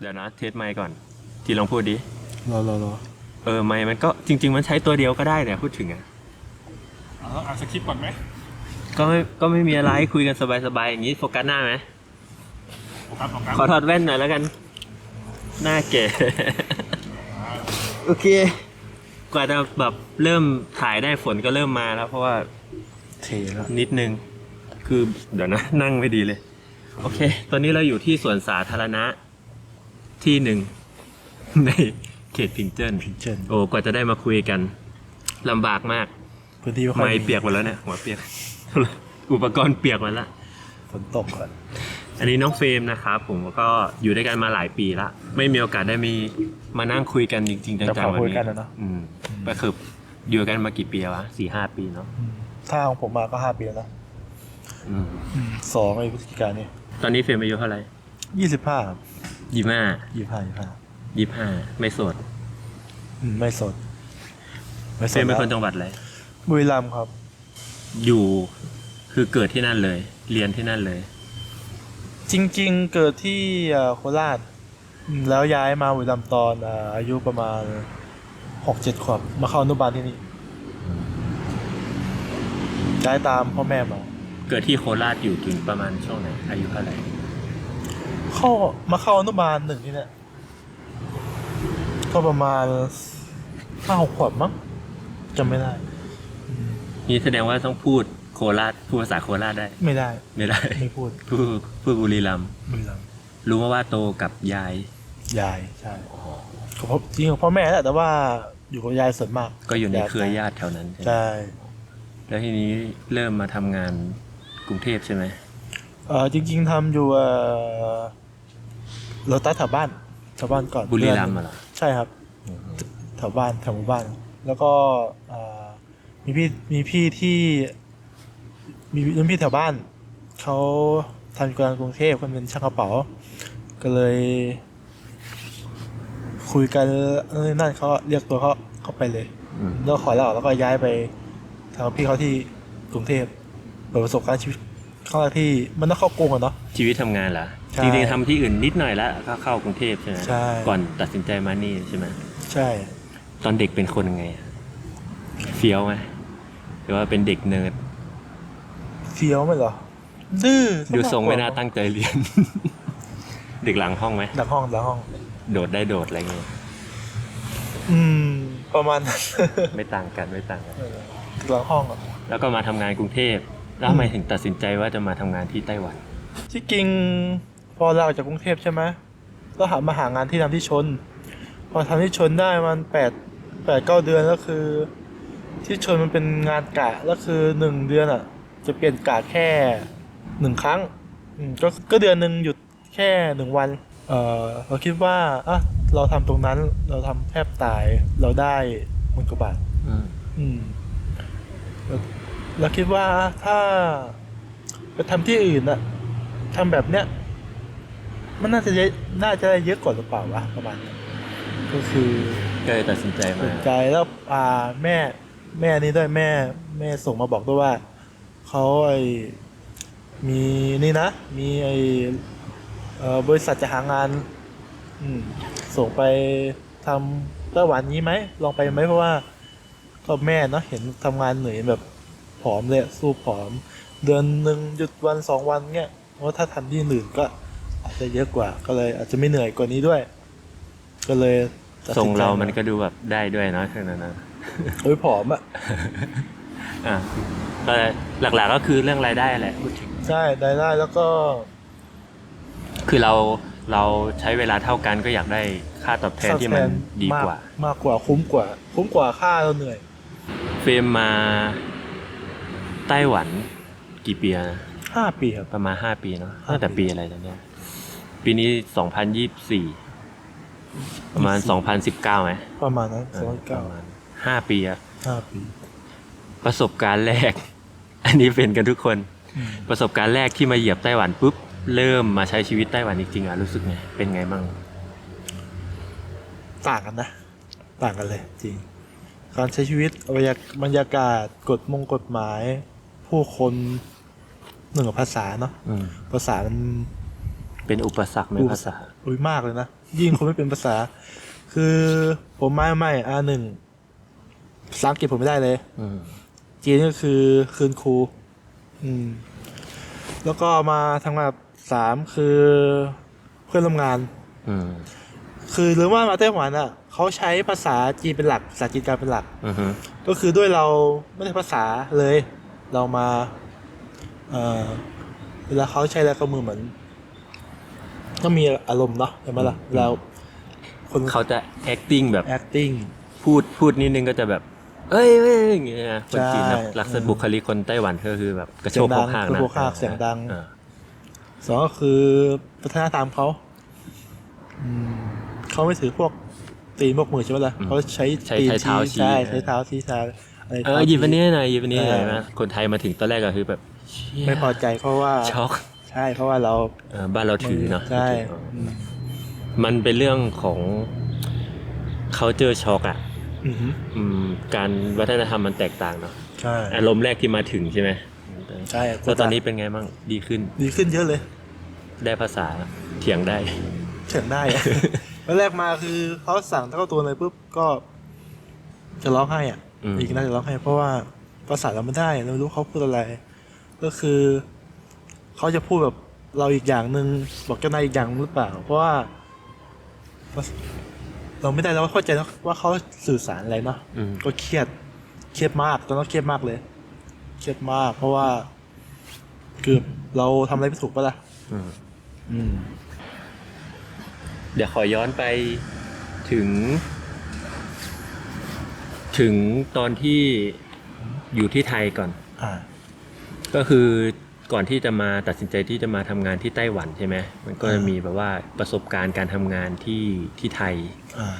เดี๋ยวนะเทสไมค์ก่อน ทีลองพูดดิ รอรอรอเออไมค์มันก็จริง ๆ มันใช้ตัวเดียวก็ได้เนี่ยพูดถึงอะเอาอ่านสคริปต์ก่อนไหมก็ไม่ก็ไม่มีอะไรคุยกันสบายๆอย่างนี้โฟกัสหน้าไหมโฟกัสโฟกัสขอถอดแว่นหน่อยแล้วกัน หน้าแก่โอเค กว่าจะแบบเริ่มถ่ายได้ฝนก็เริ่มมาแล้ว เพราะว่าเทแล้วนิดนึง คือเดี๋ยวนะ นั่งไม่ดีเลย โอเค ตอนนี้เราอยู่ที่สวนสาธารณะ ที่หนึ่ง ในเขตพิงเจิ้นพิงเจินโอ้กว่าจะได้มาคุยกันลำบากมาก พื้นที่ไม่ค่อยไม่เปียกหมดแล้วเนี่ยหัวเปียก อุปกรณ์เปียกหมดแล้วฝนตกก่อนอันนี้น้องเฟรมนะครับผมก็อยู่ด้วยกันมาหลายปีละไม่มีโอกาสได้มีมานั่งคุยกันจริงๆจัจะงพาๆวันคุยนี้กันนะเนาะอืมก็คืออยู่กันมากี่ปีวะสี่ห้าปีเนาะอืมถ้าของผมมาก็ห้าปีแล้วนะอืมสองไอ้พฤศจิกายนนี่ตอนนี้เฟรมอายุเท่าไหร่ยี่สิบห้า ยี่ห้ายี่ห้ายี่ห้ายี่ห้าไม่โสดไม่สดไม่เฟสรดมเป็นคนแล้วจังหวัดอะไรบุรีรัมย์ครับ อยู่คือเกิดที่นั่นเลย เรียนที่นั่นเลย จริง ๆ เกิดที่เอ่อโคราชอืมแล้วย้ายมาบุรีรัมย์ตอนเอ่ออายุประมาณหกเจ็ดขวบมาเข้าอนุบาลที่นี่ย้ายตามพ่อแม่มาเกิดที่โคราชอยู่ถึงประมาณช่วงไหนอายุเท่าไหร่ เข้ามาเข้าอนุบาลหนึ่งนี่แหละก็ประมาณห้าหกขวบมั้งจำไม่ได้ นี่แสดงว่าต้องพูดโคราชพูดภาษาโคราชได้ ไม่ได้ ไม่ได้ ไม่พูดพูดพูดบุรีรัมย์บุรีรัมย์รู้มาว่าโตกับยาย ยายใช่ก็เพราะจริงของพ่อแม่แหละแต่ว่าอยู่กับยายส่วนมาก ก็อยู่ในเครือญาติแถวนั้นใช่ไหมใช่แล้วทีนี้เริ่มมาทำงานกรุงเทพใช่ไหมเออจริง ๆทำอยู่เออ โรตัสแถวบ้านแถวบ้านก่อนบุรีรัมย์มาเหรอ ใช่ครับแถวบ้านแถวหมู่บ้าน แล้วก็เอ่อมีพี่มีพี่ที่ มีรุ่นพี่แถวบ้านเขาทำงานกรุงเทพคนเป็นช่างกระเป๋า ก็เลย คุยกันเออนั่นเขาเรียกตัวเขาเข้าไปเลยอืม แล้วขอลาออกแล้วก็ย้ายไปทางพี่เขาที่กรุงเทพเปิดประสบการณ์ชีวิตเข้ามาที่มันต้องเข้ากรุงอะเนาะชีวิตทำงานเหรอใช่ จริงๆทำที่อื่นนิดหน่อยแล้วก็เข้ากรุงเทพใช่ไหมใช่ ก่อนตัดสินใจมานี่ใช่ไหมใช่ ตอนเด็กเป็นคนยังไงอะเฟี้ยวไหมหรือว่าเป็นเด็กเนิร์ดเฟี้ยวไหมเหรอ ดื้อดูทรงไม่น่าตั้งใจเรียน เด็กหลังห้องไหมหลังห้องหลังห้อง โดดได้โดดอะไรเงี้ยอืม ประมาณนั้น ไม่ต่างกันไม่ต่างกัน หลังห้องอะ แล้วก็มาทำงานกรุงเทพแล้วทำไมถึงตัดสินใจว่าจะมาทำงานที่ไต้หวัน ที่จริง พอเราออกจากกรุงเทพใช่ไหมก็หามาหางานที่ทำที่ชน พอทำที่ชนได้มันแปดแปดเก้าเดือนแล้วคือ ที่ชนมันเป็นงานกะแล้วคือหนึ่งเดือนอะ จะเปลี่ยนกะแค่หนึ่งครั้งอืมก็ก็เดือนหนึ่งหยุดแค่หนึ่งวัน เออเราคิดว่าอะเราทำตรงนั้นเราทำแทบตายเราได้หมื่นกว่าบาทอืมอืมเราเราคิดว่าถ้าไปทำที่อื่นอะทำแบบเนี้ย มันน่าจะเยอะน่าจะได้เยอะกว่าหรือเปล่าวะประมาณนั้นก็คือก็เลยตัดสินใจสมานใจแล้วอ่าแม่แม่นี่ด้วยแม่ แม่ส่งมาบอกด้วยว่าเขาไอมีนี่นะ มีไอเอ่อบริษัทจะหางาน อืมส่งไปทำไต้หวันนี้ไหมลองไปไหมเพราะว่าก็แม่เนาะเห็นทำงานเหนื่อยแบบผอมเลยอะสู้ผอม เดือนหนึ่งหยุดวันสองวันเงี้ยเพราะถ้าทำที่อื่นก็ อาจจะเยอะกว่า ก็เลยอาจจะไม่เหนื่อยกว่านี้ด้วย ก็เลยตัดทรสิงนใจเรามันก็ดูแบบได้ด้วยเนาะเท่านั้นนะโอ้ยผอมอะอะก็หลักๆก็คือเรื่องรายได้แหละพูดถึง ใช่ได้ได้แล้วก็คือเราเราใช้เวลาเท่ากันก็อยากได้ค่าตอบแทนที่มันดีกว่า มากกว่าคุ้มกว่า คุ้มกว่าค่าเราเหนื่อย เฟรมมาไต้หวันกี่ปีนะห้าปีครับ ประมาณห้าปีเนาะห้าตั้งแต่ปี ปีอะไรตอนเนี้ย ปีนี้สองพันยี่สี่ประมาณสองพันสิบเก้าไหมประมาณนั้นเอสองอพันปเก้าระมาณห้าปีอะห้าปีประสบการณ์แรก อันนี้เป็นกันทุกคน อืมประสบการณ์แรกที่มาเหยียบไต้หวันปุ๊บ เริ่มมาใช้ชีวิตไต้หวันจริงๆอะรู้สึกไง เป็นไงบ้าง ต่างกันนะ ต่างกันเลย จริง การใช้ชีวิตบรรยากบรรยากาศกฎมงกฎหมาย ผู้คนหนึ่งกับภาษาเนาะ อืม ภาษามัน เป็นอุปสรรคไหมอุปภาสรษารคอุ้ยมากเลยนะ ยิ่งคนไม่เป็นภาษา คือผมไม่ไม่อาหนึ่งภาษาอังกฤษผมไม่ได้เลย อืมจีนก็คือคืนครู อืม แล้วก็มาทำงานแบบสามคือเพื่อนร่วมงาน อืมคือหรือว่ามาไต้หวันอะเขาใช้ภาษาจีนเป็นหลักภาษาจีนกลางเป็นหลัก อือฮึก็คือด้วยเราไม่ได้ภาษาเลย เรามา เอ่อเวลาเขาใช้แล้วก็มือเหมือน ก็มีอารมณ์เนาะใช่ไหมล่ะเราคนเขาจะ acting แบบ acting พูดพูดนิดนึงก็จะแบบ เอ้ยเอ้ยอย่างเงี้ยนะคนจีนนะใช่ลักษณะบุคลิกคนไต้หวันก็คือแบบกระโชกเสียงดัโคงกหากกระนะโชกโคกหากเสียงดังอ่าสองก็คือวัฒนธรรมเขาอืมเขาไม่ถือพวกตีนพวกมือใช่ไหมล่ะเขาใช้ใช้ตีนใช้เท้าชี้ใช่ใช้เท้าชี้เท้าอะไรเออหยิบอันนี้หน่อยหยิบอันนี้หน่อยเออนะคนไทยมาถึงตอนแรกก็คือแบบเชี่ยไม่พอใจเพราะว่าช็อก ใช่เพราะว่าเรา เออบ้านเราถือเนาะใช่เอออืมมันเป็นเรื่องของ culture shock อะอือหืออืมการวัฒนธรรมมันแตกต่างเนาะใช่อารมณ์แรกที่มาถึงใช่ไหมใช่แล้วตอนนี้เป็นไงบ้างดีขึ้นดีขึ้นเยอะเลย ได้ภาษาเถียงได้เฉินได้อะ วันแรกมาคือเขาสั่งเท่าตัวเลยปุ๊บก็ จะร้องไห้อะอืม อีกน่าจะร้องไห้เพราะว่าภาษาเราไม่ได้เราไม่รู้เขาพูดอะไร ก็คือ เขาจะพูดแบบเราอีกอย่างหนึ่งบอกเจ้านายอีกอย่างหรือเปล่า เพราะว่า เราไม่ได้เราเข้าใจนะว่าเขาสื่อสารอะไรเนาะอืม ก็เครียดเครียดมากตอนนั้นเครียดมากเลย เครียดมาก เพราะว่า คือเราทำอะไรไม่ถูกปะล่ะอืม อืม เดี๋ยวขอย้อนไปถึง ถึงตอนที่อยู่ที่ไทยก่อน อ่า ก็คือ ก่อนที่จะมาตัดสินใจที่จะมาทำงานที่ไต้หวันใช่ไหมมันก็จะอ่ามีมีแบบว่าประสบการณ์การทำงานที่ที่ไทยอ่า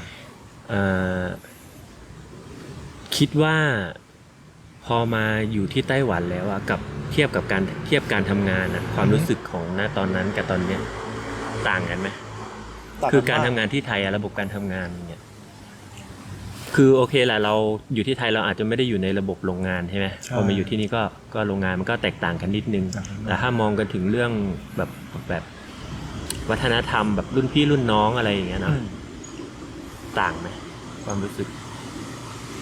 เอ่อคิดว่าพอมาอยู่ที่ไต้หวันแล้วอะกับเทียบกับการเทียบการทำงานอะความรู้สึกของณตอนนั้นกับตอนเนี้ยต่างกันไหมคือการทำงานที่ไทยอะระบบการทำงานเนี่ย คือโอเคแหละเราอยู่ที่ไทยเราอาจจะไม่ได้อยู่ในระบบโรงงานใช่ไหมใช่พอมาอยู่ที่นี่ก็ก็โรงงานมันก็แตกต่างกันนิดนึงต่างกันมากแต่ถ้ามองกันถึงเรื่องแบบแบบวัฒนธรรมแบบรุ่นพี่รุ่นน้องอะไรอย่างเงี้ยเนาะอืมต่างไหมความรู้สึก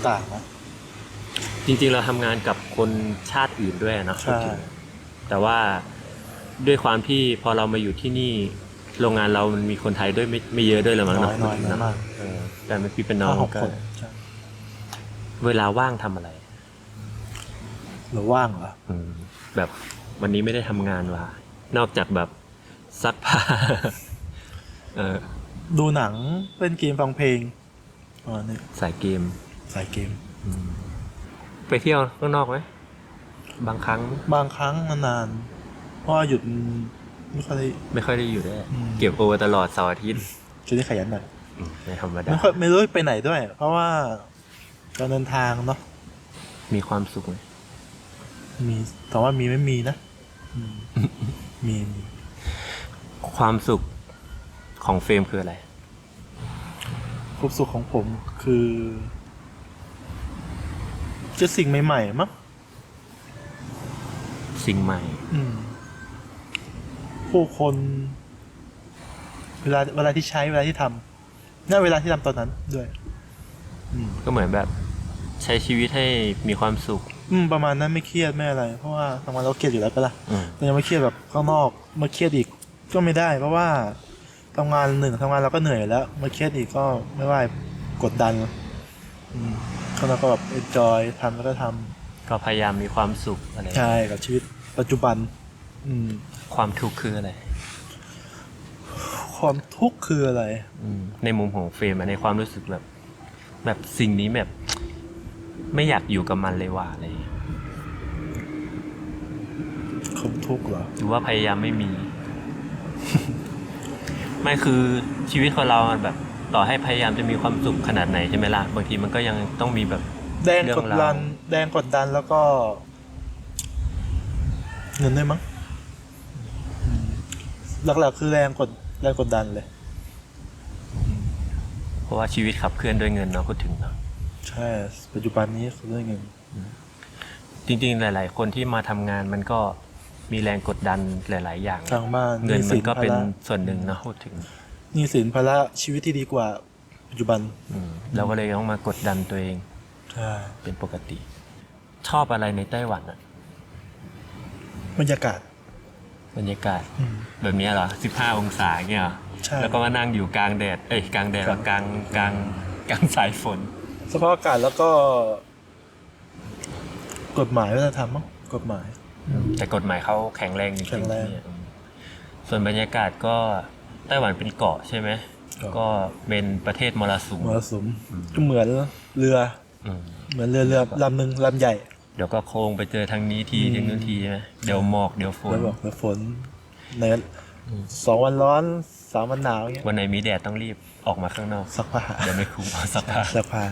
ต่างนะจริงๆเราทำงานกับคนชาติอื่นด้วยเนาะใช่พูดถึงแต่ว่าด้วยความที่พอเรามาอยู่ที่นี่ โรงงานเรามันมีคนไทยด้วยไม่ไม่เยอะด้วยหรอมั้งน้อเนาะยน้อยน้อยมากเออแต่เป็นพี่เป็นน้องห้าหกก็คนใช่เวลาว่างทำอะไร หรือว่างเหรอ อืมแบบวันนี้ไม่ได้ทำงานว่ะนอกจากแบบซักผ้า เออดูหนังเล่นเกมฟังเพลงอ่านี่สายเกมสายเกม อืมไปเที่ยวข้างนอกไหมบางครั้ง บางครั้งนานๆเพราะว่าหยุด ไม่ค่อยได้ไม่ค่อยได้อยู่ด้วยอืม เก็บโอเวอร์ตลอดเสาร์อาทิตย์จะได้ขยันหน่อยอืมไม่ธรรมดา ไม่ค่อยไม่รู้ไปไหนด้วย เพราะว่าการเดินทางเนาะมีความสุขไหมมีแต่ว่ามีไม่มีนะอืมมีมีความสุขของเฟรมคืออะไร ความสุขของผมคือเจะสิ่งใหม่ๆมั้งสิ่งใหม่ อืม ผู้คน เวลาเวลาที่ใช้เวลาที่ทำน่าเวลาที่ทำตอนนั้นด้วย อืมก็เหมือนแบบ ใช้ชีวิตให้มีความสุข อืมประมาณนั้นไม่เครียดไม่อะไร เพราะว่าทำงานเราเครียดอยู่แล้วปะล่ะอืม แต่ยังไม่เครียดแบบข้างนอกมาเครียดอีกก็ไม่ได้ เพราะว่าทำงานหนึ่งทำงานเราก็เหนื่อยแล้วมาเครียดอีกก็ไม่ไหวกดดันอืมข้างนอกก็แบบเอนจอยทำแล้วก็ทำก็พยายามมีความสุขอะไรใช่กับชีวิตปัจจุบัน อืม ความทุกข์คืออะไรความทุกข์คืออะไร อืมในมุมของเฟรมอะในความรู้สึกแบบ แบบสิ่งนี้แบบ ไม่อยากอยู่กับมันเลยว่ะอะไรอย่างเงี้ยความทุกข์เหรอ หรือว่าพยายามไม่มี ไม่คือชีวิตของเรามันแบบ ต่อให้พยายามจะมีความสุขขนาดไหนใช่ไหมล่ะบางทีมันก็ยังต้องมีแบบ แดงเรื่กองดราวดัน แดงกดดันแล้วก็ เงินด้วยมั้งอืม หลักๆ คือแรงกดแรงกดดันเลย เพราะว่าชีวิตขับเคลื่อนด้วยเงินเนาะพูดถึงเนาะใช่ ปัจจุบันนี้คือเรื่องเงิน จริงๆ หลาย ๆ คนที่มาทำงานมันก็มีแรงกดดันหลาย ๆ อย่างทางบ้านเงินมันก็เป็นหสิภาระส่วนหนึ่งเนาะพูดถึงหนี่สินภาระชีวิตที่ดีกว่าปัจจุบันอืมเราก็เลยต้องมากดดันตัวเองใช่เป็นปกติ ชอบอะไรในไต้หวันอะบรรยากาศ บรรยากาศอืมแบบนี้เหรอ 15 องศาเงี้ยเหรอใช่แล้วก็มานั่งอยู่กลางแดด เอ้ยกลางแดดครับกลางกลางกลางสายฝน สภาพอากาศแล้วก็ กฎหมายวัฒนธรรมมั้งกฎหมาย แต่กฎหมายเขาแข็งแรงจริงๆแข็งแรงที่เนี่ยอืมส่วนบรรยากาศก็ไต้หวันเป็นเกาะใช่ไหมเกาะก็เป็นประเทศมรสุมมรสุมก็เหมือนเรืออืมเหมือนเรือเรือลำหนึ่งลำใหญ่ เดี๋ยวก็โค้งไปเจอทางนี้ทีอืมทางนู้นทีใช่ไหมเดี๋ยวหมอกเดี๋ยวฝนแล้วบอกเดี๋ยวฝนในอืมสองวันร้อนสามวันหนาวเงี้ยวันไหนมีแดดต้องรีบออกมาข้างนอกซักผ้าเดี๋ยวไม่คุ้มเอาสักผ้าซักผ้า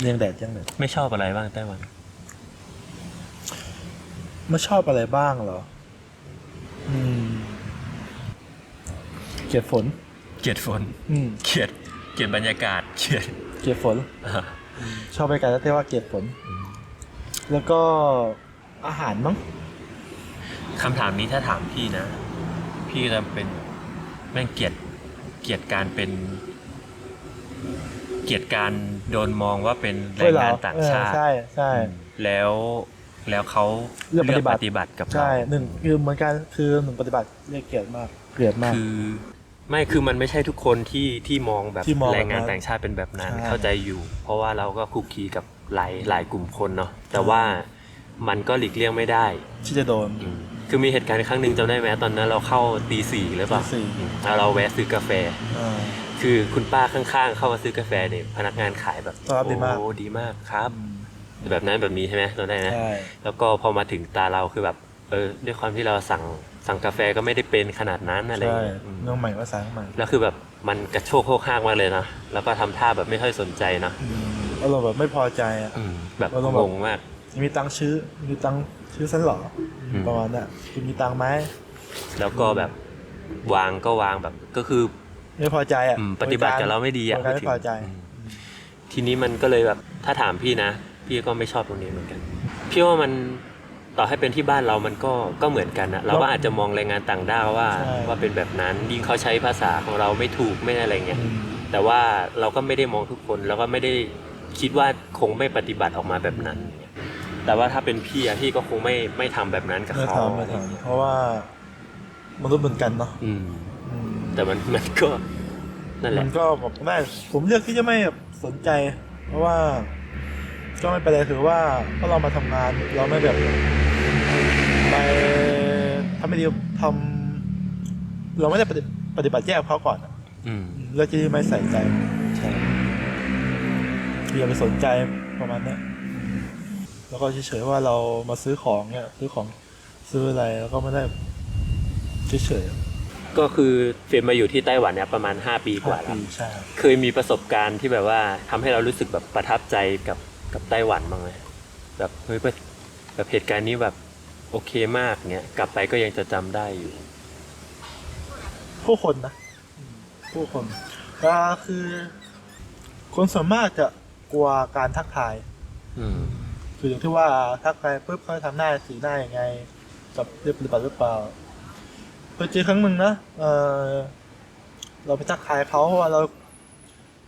เลี้ยงแดดยังแดดไม่ชอบอะไรบ้างไต้หวันไม่ชอบอะไรบ้างเหรออืมเกลียดฝน เกลียดฝน อืมเกลียดเกลียดบรรยากาศเกลียดเกลียดฝนอ่าชอบไปกันแล้วแต่ว่าเกลียดฝน แล้วก็อาหารมั้งคำถามนี้ถ้าถามพี่นะ พี่จะเป็นแม่งเกลียดเกลียดการเป็น เกลียดการโดนมองว่าเป็นแรงงานต่างชาติเออใช่ใช่อืมแล้วแล้วเขาเลือกปฏิบัติปฏิบัติกับเราใช่หนึ่งคือเหมือนกันคือหนึ่งปฏิบัติเรียกเกลียดมากเกลียดมากคือไม่คือมันไม่ใช่ทุกคนที่ที่มองแบบที่มองแบบนั้นแรงงานต่างชาติเป็นแบบนั้นใช่เข้าใจอยู่ เพราะว่าเราก็คุกคีกับ หลายหลายกลุ่มคนเนาะแต่ว่ามันก็หลีกเลี่ยงไม่ได้ ที่จะโดน อืมคือมีเหตุการณ์ครั้งหนึ่งจำได้ไหมตอนนั้นเราเข้าตีสี่หรือเปล่าตีสี่ อืมแล้วเราแวะซื้อกาแฟ อ่า คือคุณป้าข้างๆ เข้ามาซื้อกาแฟเนี่ยพนักงานขายแบบต้อนรับดีมาก โอ้ดีมากครับ แบบนั้นแบบนี้ใช่ไหมตอนได้นะ ใช่ แล้วก็พอมาถึงตาเราคือแบบ เออ ด้วยความที่เราสั่งสั่งกาแฟก็ไม่ได้เป็นขนาดนั้นอะไรอใช่ย่างเงี้ยอืมเรื่องใหม่ภาษาใหม่แล้วคือแบบมันกระโชกโคกห้างมากเลยนะแล้วก็ทำท่าแบบไม่ค่อยสนใจเนอะอืม อารมณ์แบบไม่พอใจอะ อืมแบบเราต้องแบบ งงมาก มีตังค์ชื่อมีตังค์ชื่อฉันเหรออม ประมาณน่ะคุณมีตังค์ไหมแล้วก็แบบวางก็วางแบบก็คือ ไม่พอใจอะอืมปฏิบัติกับเราไม่ดีอะบริการไม่พอใจอืม ทีนี้มันก็เลยแบบถ้าถามพี่นะ พี่ก็ไม่ชอบตรงนี้เหมือนกันพี่ว่ามันต่อให้เป็นที่บ้านเรามันก็ก็เหมือนกันนะเราก็อาจจะมองแรงงานต่างด้าวว่าใช่ ว่าเป็นแบบนั้นยิ่งเขาใช้ภาษาของเราไม่ถูกไม่อะไรเงี้ย อืมแต่ว่าเราก็ไม่ได้มองทุกคนแล้วก็ไม่ได้ คิดว่าคงไม่ปฏิบัติออกมาแบบนั้น แต่ว่าถ้าเป็นพี่อะพี่ก็คงไม่ไม่ทำแบบนั้นกับไม่เขาทำไม่ทำเพราะว่ามนุษย์เหมือนกันเนาะอืม อืมแต่มันมันก็นั่นแหมัละ นก็แบบได้ผมเลือกที่จะไม่แบบสนใจ เพราะว่าก็ไม่เป็นไรถือว่าถ้าเรามาทำงานเราไม่แบบไปทำไม่ดีทำเราไม่ได้ปฏิปฏิบัติแยกเขาก่อนอะอืม เลือกที่ไม่ใส่ใจใช่ อย่าไปสนใจประมาณเนี้ยแล้วก็เฉยๆว่าเรามาซื้อของเนี่ยซื้อของซื้ออะไรแล้วก็ไม่ได้เฉยก็คือเฟรมมาอยู่ที่ไต้หวันเนี่ยประมาณ 5 ปีๆกว่าห้แล้วปีใช่ครับเคยมีประสบการณ์ที่แบบว่าทำให้เรารู้สึกแบบประทับใจกับกับไต้หวันบ้างไหมแบบเฮ้ยแบบเหตุการณ์นี้แบบโอเคมากเนี่ยกลับไปก็ยังจะจำได้อยู่ ผู้คนนะอืมผู้คนก็คือคนส่วนมากจะ กลัวการทักทายอืมคืออย่างที่ว่าทักทายปุ๊บเขาทำหน้าสีหน้ายังไง กับเรียบปฏิบัติหรือเปล่าเคยเจอครั้งหนึ่งนะเออเราไปทักทายเขาเพราะว่าเรา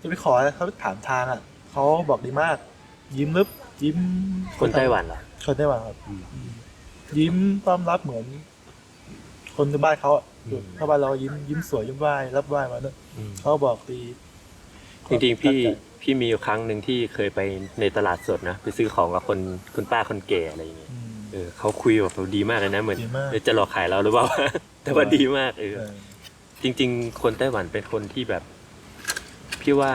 จะไปขอเขาถามทางอะเขาบอกดีมาก ยิ้มลึบยิ้มคนไต้หวันเหรอคนไต้หวันครับอืมยิ้มต้อนรับเหมือน คนในบ้านเขาอะอืมถ้าบ้านเรายิ้มยิ้มสวยยิ้มไหว้รับไหว้มาเนี่ยอืมเขาบอกดีจริงๆพี่ พี่มีอยู่ครั้งหนึ่งที่เคยไปในตลาดสดนะ ไปซื้อของกับคนคุณป้าคนแก่อะไรอย่างเงี้ยอืมเออเขาคุยแบบดีมากเลยนะเหมือนดีมากเออจะหลอกขายเราหรือเปล่า แต่ว่าดีมากเออ เออ จริง ๆ คนไต้หวันเป็นคนที่แบบ พี่ว่า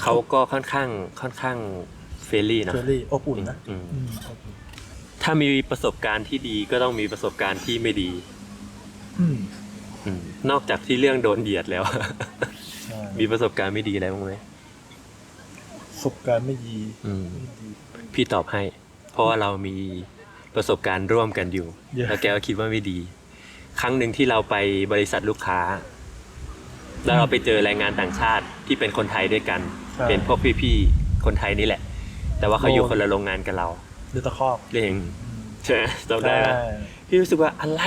เขาก็ค่อนข้างค่อนข้างเฟรนลี่นะเฟรนลี่อบอุ่นนะอืมอืมอบอุ่นถ้ามีประสบการณ์ที่ดีก็ต้องมีประสบการณ์ที่ไม่ดี อืมอืมนอกจากที่เรื่องโดนเหยียดแล้ว ใช่มีประสบการณ์ไม่ดีอะไรบ้างไหมประ สบการณ์ไม่ดีอืมไม่ดี พี่ตอบให้ เพราะว่าเรามีประสบการณ์ร่วมกันอยู่เยอะแล้วแกก็คิดว่าไม่ดี ครั้งหนึ่งที่เราไปบริษัทลูกค้า แล้วเราไปเจอแรงงานต่างชาติที่เป็นคนไทยด้วยกันใช่เป็นพวกพี่ๆคนไทยนี่แหละ แต่ว่าเขาอยู่คนละโรงงานกับเราเดือดตะคอกเรื่องใช่ไหมจำได้ใช่ไหม พี่รู้สึกว่าอะไร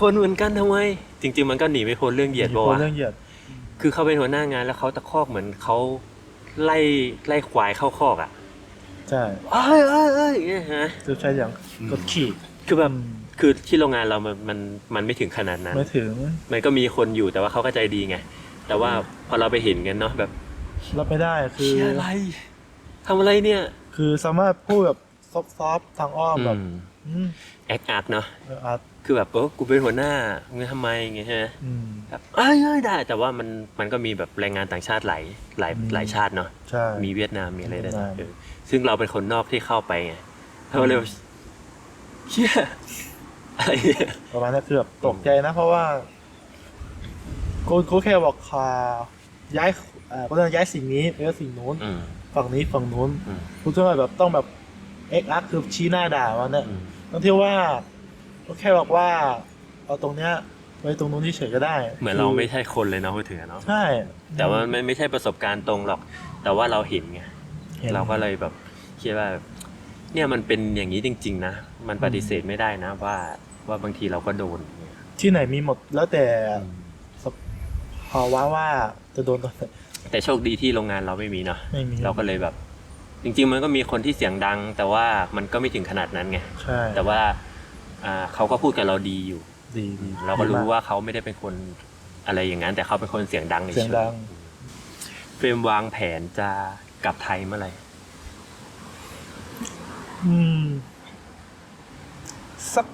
คนเหมือนกันทำไม จริง ๆ มันก็หนีไม่พ้นเรื่องเหยียดมีปะคนวะเรื่องเหยียดคือเขาเป็นหัวหน้างานแล้วเขาตะคอกเหมือนเขา ไล่ไล่ควายเข้าคอกอะใช่เอ้ยเอ้ยเอ้ยอย่างเงี้ยฮะจะใช้อย่างกดขี่คือแบบอืมคือที่โรงงานเรามันมันมันไม่ถึงขนาดนั้น ไม่ถึงมันก็มีคนอยู่แต่ว่าเขาก็ใจดีไง แต่ว่าพอเราไปเห็นกันเนาะแบบรับไม่ได้คือเชี่ยอะไรทำอะไรเนี่ย คือสามารถพูดแบบซอฟต์ๆทางอ้อมแบบอืมอืมแอคอาร์ตเนาะเอออาร์ต คือแบบเออกูเป็นหัวหน้ามึงทำไมอย่างเงี้ยใช่ไหมอืม แบบเอ้ยเอ้ยได้ แต่ว่ามันมันก็มีแบบแรงงานต่างชาติหลายหลายอืม หลายชาติเนาะใช่ มีเวียดนามมีอะไรด้วยนะเวียดนาม เออซึ่งเราเป็นคนนอกที่เข้าไปไงเราเลยแบบเชี่ยอะไรเนี่ย ประมาณนั้นคือแบบตกใจนะเพราะว่ากูกูแค่บอกคาย้ายอ่าก็ต้องย้ายสิ่งนี้ไปก็สิ่งนู้น อืม ฝั่งนี้ฝั่งนู้นอืม กูจะแบบต้องแบบเอ็กอาร์คือชี้หน้าด่ามันเนี่ยอืมบางทีว่า ก็แค่บอกว่า เอาตรงเนี้ยไว้ตรงนู้นที่เฉยก็ได้เหมือนเราไม่ใช่คนเลยเนาะพูดถึงอะเนาะใช่แต่ว่ามันไม่ใช่ประสบการณ์ตรงหรอก แต่ว่าเราเห็นไงห็น เราก็เลยแบบคิดว่า เนี่ยมันเป็นอย่างนี้จริง ๆ นะ มันปฏิเสธไม่ได้นะ ว่าว่าบางทีเราก็โดนเนี่ยที่ไหนมีหมดแล้วแต่อืมภาวะว่าจะโดนตอนไหนแต่โชคดีที่โรงงานเราไม่มีเนาะไม่มีเราก็เลยแบบ จริง ๆ มันก็มีคนที่เสียงดัง แต่ว่ามันก็ไม่ถึงขนาดนั้นไง ใช่แต่ว่า อ่าเขาก็พูดกับเราดีอยู่ ดีดีเราก็รู้ดีมว่าเขาไม่ได้เป็นคนอะไรอย่างนั้น แต่เขาเป็นคนเสียงดังเสียงดังเฟรมวางแผนจะกลับไทยเมื่อไหร่อืม สัก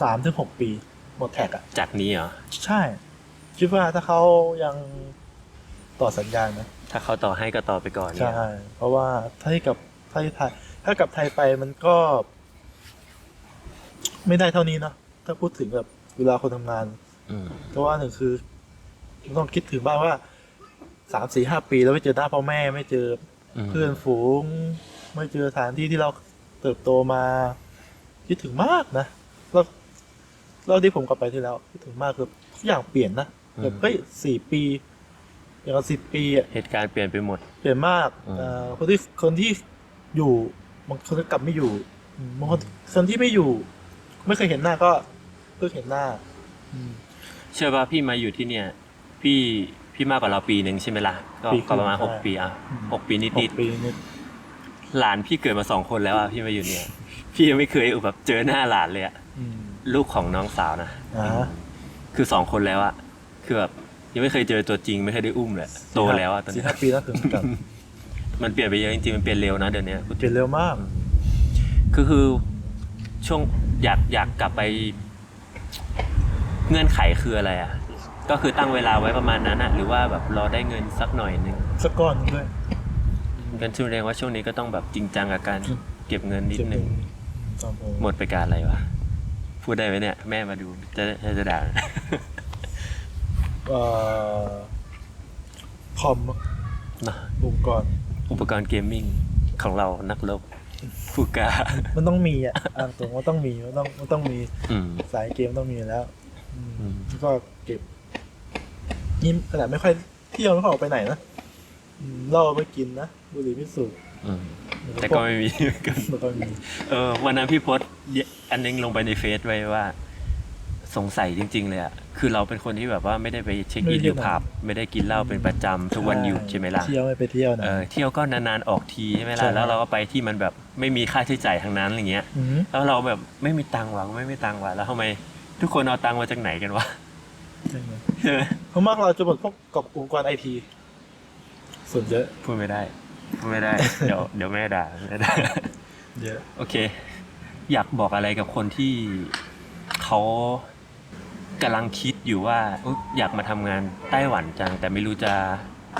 สามถึงหกปี หมดแท็กอะ จากนี้เหรอใช่ คิดว่าถ้าเขายังต่อสัญญาณนะ ถ้าเขาต่อให้ก็ต่อไปก่อนเนี่ใช่ยเพราะว่าถ้าให้กับถ้าให้ไทย ถ้ากลับไทยไปมันก็ ไม่ได้เท่านี้เนอะถ้าพูดถึงแบบเวลาคนทำงาน อืมเพราะว่าหนึ่งคือต้องคิดถึงบ้างว่าสามสี่ห้าปีแล้วไม่เจอหน้าพ่อแม่ไม่เจอมเพื่อนฝูง ไม่เจอสถานที่ที่เราเติบโตมา คิดถึงมากนะแล้วแล้วที่ผมกลับไปที่แล้วคิดถึงมากคือทุกอย่างเปลี่ยนนะแบบเฮ้ยสี่ปีอย่างกับสิบปีอะ เหตุการณ์เปลี่ยนไปหมด เปลี่ยนมากอืม เอ่อคนที่คนที่อยู่บางคนก็กลับไม่อยู่อืมบางคนคนที่ไม่อยู่ ไม่เคยเห็นหน้าก็เพิ่งเห็นหน้า อืม เชื่อป่ะพี่มาอยู่ที่เนี่ย พี่พี่มากกว่าเราปีหนึ่งใช่ไหมล่ะก็ปีครึ่ก็งประมาณหกใช่ ปีอะอืมหกปีนิหดกปีนิดๆหลานพี่เกิดมาสองคนแล้วอะพี่มาอยู่เนี่ย พี่ยังไม่เคยแบบเจอหน้าหลานเลยอะอืมลูกของน้องสาวนะอ่า คือสองคนแล้วอะคือแบบยังไม่เคยเจอตัวจริงไม่เคยได้อุ้มเลยโตแล้วอะตอนสี่นี้ห้าปีแล้วถึงกันมันเปลี่ยนไปเยอะจริงๆมันเปลี่ยนเร็วนะเดี๋ยวนี้ เปลี่ยนเร็วมาก คือคือช่วง อยากอยากกลับไป เงื่อนไขคืออะไรอะ ก็คือตั้งเวลาไว้ประมาณนั้นอะหรือว่าแบบรอได้เงินสักหน่อยหนึงสักก้อนหนึ่งด้วยกันแสดงว่าช่วงนี้ก็ต้องแบบจริงจังกับการเก็บเงินนิดนึงสองโมงหมดไปการอะไรวะ พูดได้ไหมเนี่ย แม่มาดูจะจะจะด่า เอ่อคอมเนอะอุปกรณ์อุปกรณ์เกมมิ่งของเรานักรบ ฟูกามันต้องมีอะอ่างตรงว่าต้องมีมันต้องมันต้องมีอืมสายเกมต้องมีอยู่แล้วอืมอืมแล้วก็เก็บนี่ขนาดไม่ค่อยเที่ยวไม่ค่อยออกไปไหนนะอืมเหล้าไม่กินนะบุหรี่ไม่สูบอืมแต่ก็ไม่มีเหมือนกันแล้วก็มีเออวันนั้นพี่โพสต์อันนึงลงไปในเฟซไว้ว่า สงสัยจริง ๆ เลยอะคือเราเป็นคนที่แบบว่าไม่ได้ไปเช็คอินอยู่ผับไม่ได้กินเหล้าเป็นประจำทุกวันหยุดใช่ไหมล่ะ เที่ยวไม่ไปเที่ยวนะ เออเที่ยวก็นานๆออกทีใช่ไหมใช่ ล่ะ แล้วเราก็ไปที่มันแบบไม่มีค่าใช้จ่ายทางนั้นอะไรเงี้ยอืมแล้วเราแบบไม่มีตังค์วะไม่มีตังค์วะแล้วทำไมทุกคนเอาตังค์มาจากไหนกันวะใช่ไหมใช่ไหมเพราะมากเราจะหมดพวกกับองค์กรไอทีส่วนเยอะพูดไม่ได้พูดไม่ได้ เดี๋ยวเดี๋ยวแม่ด่าแม่ด่า เยอะ โอเค อยากบอกอะไรกับคนที่เขา กำลังคิดอยู่ว่าอุ๊ยอยากมาทำงานไต้หวันจัง แต่ไม่รู้จะ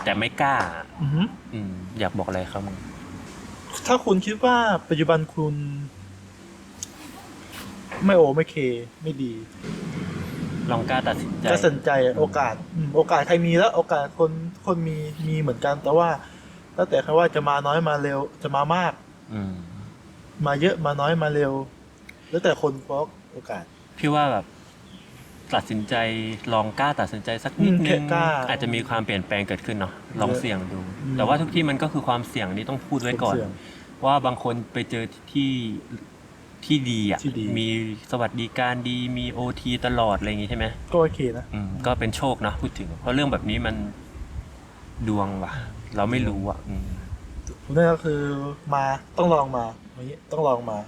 แต่ไม่กล้า อือหืออืม อยากบอกอะไรเขามั้งถ้าคุณคิดว่าปัจจุบันคุณ ไม่โอไม่เค ไม่ดีลองกล้าตัดสินใจ ก็สนใจโอกาสอืมโอกาสใครมีแล้ว โอกาสคนคนมีมีเหมือนกัน แต่ว่าแล้วแต่ใครว่าจะมาน้อยมาเร็ว จะมามาก อืม มาเยอะมาน้อยมาเร็ว แล้วแต่คนเพราะโอกาส พี่ว่าแบบ ตัดสินใจลองกล้าตัดสินใจสักนิดอืมนึแค่งกล้าอาจจะมีความเปลี่ยนแปลงเกิดขึ้นเนาะลองเสี่ยงดูอืมแต่ว่าทุกที่มันก็คือความเสี่ยงนี้ต้องพูดไว้ก่อนเสี่ยงว่าบางคนไปเจอที่ทที่ดีอะที่ดีมีสวัสดิการดีมีโอทีตลอดอะไรอย่างงี้ใช่ไหมก็โอเคนะอืมก็เป็นโชคนะพูดถึง เพราะเรื่องแบบนี้มันดวงว่ะ เราไม่รู้อะอืมผมนี่ก็คือมาต้องลองมาอย่างนี้ต้องลองมา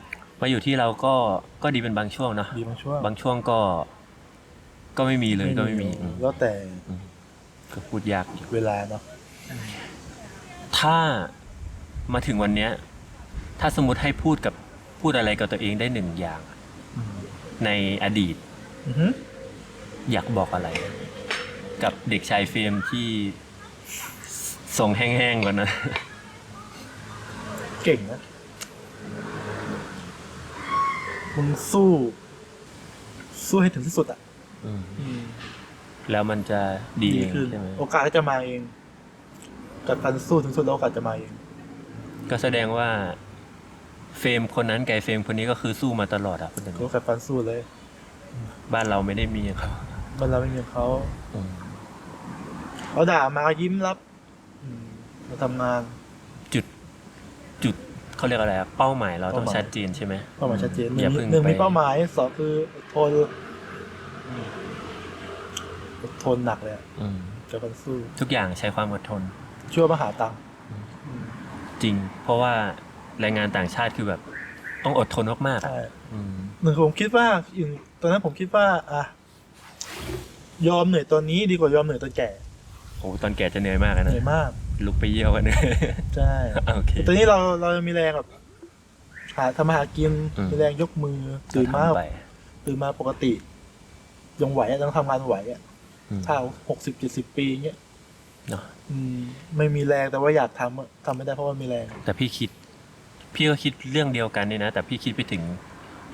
มาอยู่ที่เราก็ก็ดีเป็นบางช่วงเนาะดีบางช่วงบางช่วงก็ ก็ไม่มีเลยก็ไม่มีอืมแล้วแต่ก็พูดยากอยู่เวลาเนาะถ้ามาถึงวันเนี้ย ถ้าสมมติให้พูดกับพูดอะไรกับตัวเองได้หนึ่งอย่างอะอืมในอดีต อือหืออยากบอกอะไร กับเด็กชายเฟรมที่ทรงแห้งๆกว่านะ เก่งนะมึงสู้ สู้ให้ถึงที่สุดอะอืมอืม แล้วมันจะดีเองขึ้นใช่ไหมโอกาสก็จะมาเองกัดฟันสู้ถึงสุดแล้วโอกาสจะมาเอง ก็แสดงว่า เฟรมคนนั้นกับไอ้เฟรมคนนี้ก็คือสู้มาตลอดอะพูดถึงก็กัดฟันสู้เลย บ้านเราไม่ได้มีครับมันเราไม่มีเขาเขาด่ามาก็ยิ้มรับอืมมาทำงาน จุด จุดเขาเรียกอะไรอะเป้าหมายเราต้องเป้าหมายชัดเจนใช่ไหมเป้าหมายชัดเจนหอย่านึ่งเพิ่งหนึ่งไปมีเป้าหมายสองคืออดทน อืมอดทนหนักเลยอะอืมกัดฟันสู้ทุกอย่างใช้ความอดทน ช่วยมาหาตังค์จริง เพราะว่าแรงงานต่างชาติคือแบบ ต้องอดทนมากๆอะใช่อืมหนึ่งผมคิดว่าอย่างตอนนั้นผมคิดว่า อะ ยอมเหนื่อยตอนนี้ดีกว่ายอมเหนื่อยตอนแก่โอ้ตอนแก่จะเหนื่อยมากอะเหนะนื่อยมาก ลุกไปเยี่ยวกันเนี่ยใช่โอเค แต่ตอนนี้เราเรามีแรงแบบหาทำมาหากินอืม มีแรงยกมือตื่นมาก็ทำไปตื่นมาปกติ ยังไหวอะต้องทำงานไหวอะอืมถ้าหกสิบเจ็ดสิบปีเงี้ยเนอะอืม ไม่มีแรงแต่ว่าอยากทำอะทำไม่ได้เพราะว่ามีแรง แต่พี่คิด พี่ก็คิดเรื่องเดียวกันเนี่ยนะ แต่พี่คิดไปถึง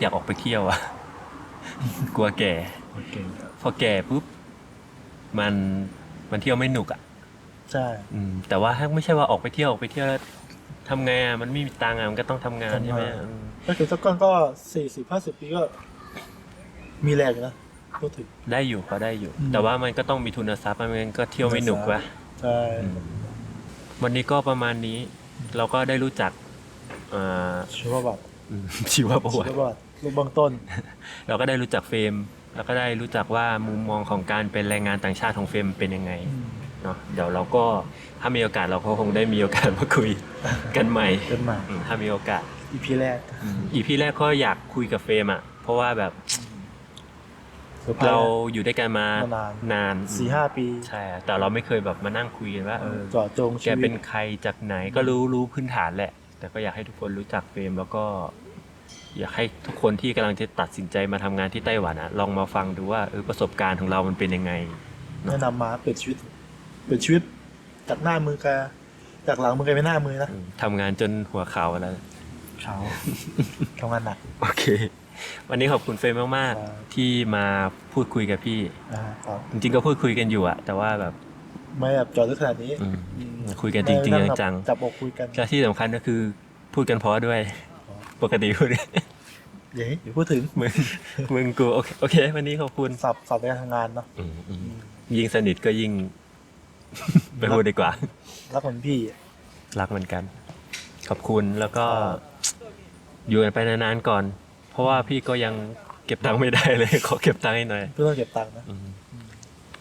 อยากออกไปเที่ยวอะกลัวแก่โอเคพอแก่ปุ๊บมันมันเที่ยวไม่หนุกอะใช่อืมแต่ว่าถ้าไม่ใช่ว่าออกไปเที่ยวออกไปเที่ยวแล้วทำไงอะมันไม่มีตังค์อะมันก็ต้องทำงานใช่ไหมอืมก็คือสักก้อนก็สี่สิบห้าสิบปีก็ มีแรงอยู่นะ พูดถึง ได้อยู่พอได้อยู่ อืม แต่ว่ามันก็ต้องมีทุนทรัพย์อะไมันก็เที่ยวไม่หนุกวะใช่อืมวันนี้ก็ประมาณนี้เราก็ได้รู้จักอ่าชีวประวัติอืมชีวประชีวัวติ ประวัติรูปเบื้องต้น เราก็ได้รู้จักเฟรมแล้วก็ได้รู้จักว่ามุมมองของการเป็นแรงงานต่างชาติของเฟรมเป็นยังไงเนาะเดี๋ยวเราก็ถ้ามีโอกาสเราก็คงได้มีโอกาสมาคุยกันใหม่เป็นใหม่อืมถ้ามีโอกาสอีพีแรก อีพีแรกก็อยากคุยกับเฟรมอะเพราะว่าแบบสุดท้ย เราอยู่ด้วยกันมานานนานสี่ห้าปี ใช่อะแต่เราไม่เคยแบบมานั่งคุยกันว่าเออเจาะจงแกชีวิตเป็นใครจากไหนก็รู้รู้พื้นฐานแหละ แต่ก็อยากให้ทุกคนรู้จักเฟรมแล้วก็ อยากให้ทุกคนที่กำลังจะตัดสินใจมาทำงานที่ไต้หวันอะลองมาฟังดูว่าเออประสบการณ์ของเรามันเป็นยังไงแนะนำมาเปลี่ยนชีวิตเปลี่ยนชีวิตจากหน้ามือกลายจากหลังมือกลายเป็นหน้ามือนะอืมทำงานจนหัวเข่าแล้วเขาทำงานหนักโอเค วันนี้ขอบคุณเฟรมมากครับๆที่มาพูดคุยกับพี่ อ่าครับจริงๆก็พูดคุยกันอยู่อะแต่ว่าแบบไม่แบบเจอดลึกขนาดนี้อืม อืมคุยกันจริงๆไม่นั่จังจับอกคุยกันๆและที่สำคัญก็คือพูดกันเพราะด้วย ปกติพูด เดี๋ยวอย่าพูดถึงมึงมึงกูโอเคโอเค วันนี้ขอบคุณสับสับในการทำงานเนาะอืมอืมยิ่งสนิทก็ยิ่ง ไปพูดดีกว่า รักเหมือนพี่ รักเหมือนกัน ขอบคุณแล้วก็ อยู่กันไปนานๆก่อน เพราะว่าพี่ก็ยังเก็บตังค์ไม่ได้เลย ขอเก็บตังค์ให้หน่อย เพื่อต้องเก็บตังค์นะอืม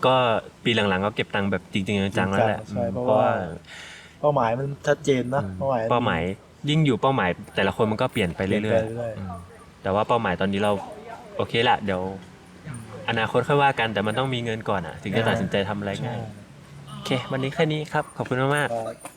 ก็ปีหลังๆก็เก็บตังค์แบบจริงๆจังๆแล้วแหละใช่อืมเพราะเพราะว่าว่า เป้าหมายมันชัดเจนนะอืมเป้าหมายเป้าหมายยิ่งอยู่เป้าหมาย แต่ละคนมันก็เปลี่ยนไปเปลี่ยนเรื่ไปอยเรื่อยๆอืมแต่ว่าเป้าหมายตอนนี้เรา โอเคละเดี๋ยว อนาคตค่อยว่ากันแต่มันต้องมีเงินก่อนอะ ถึงจะตัดสินใจทำอะไรๆใช่ง่ายโอเค วันนี้แค่นี้ครับ ขอบคุณมากๆครับ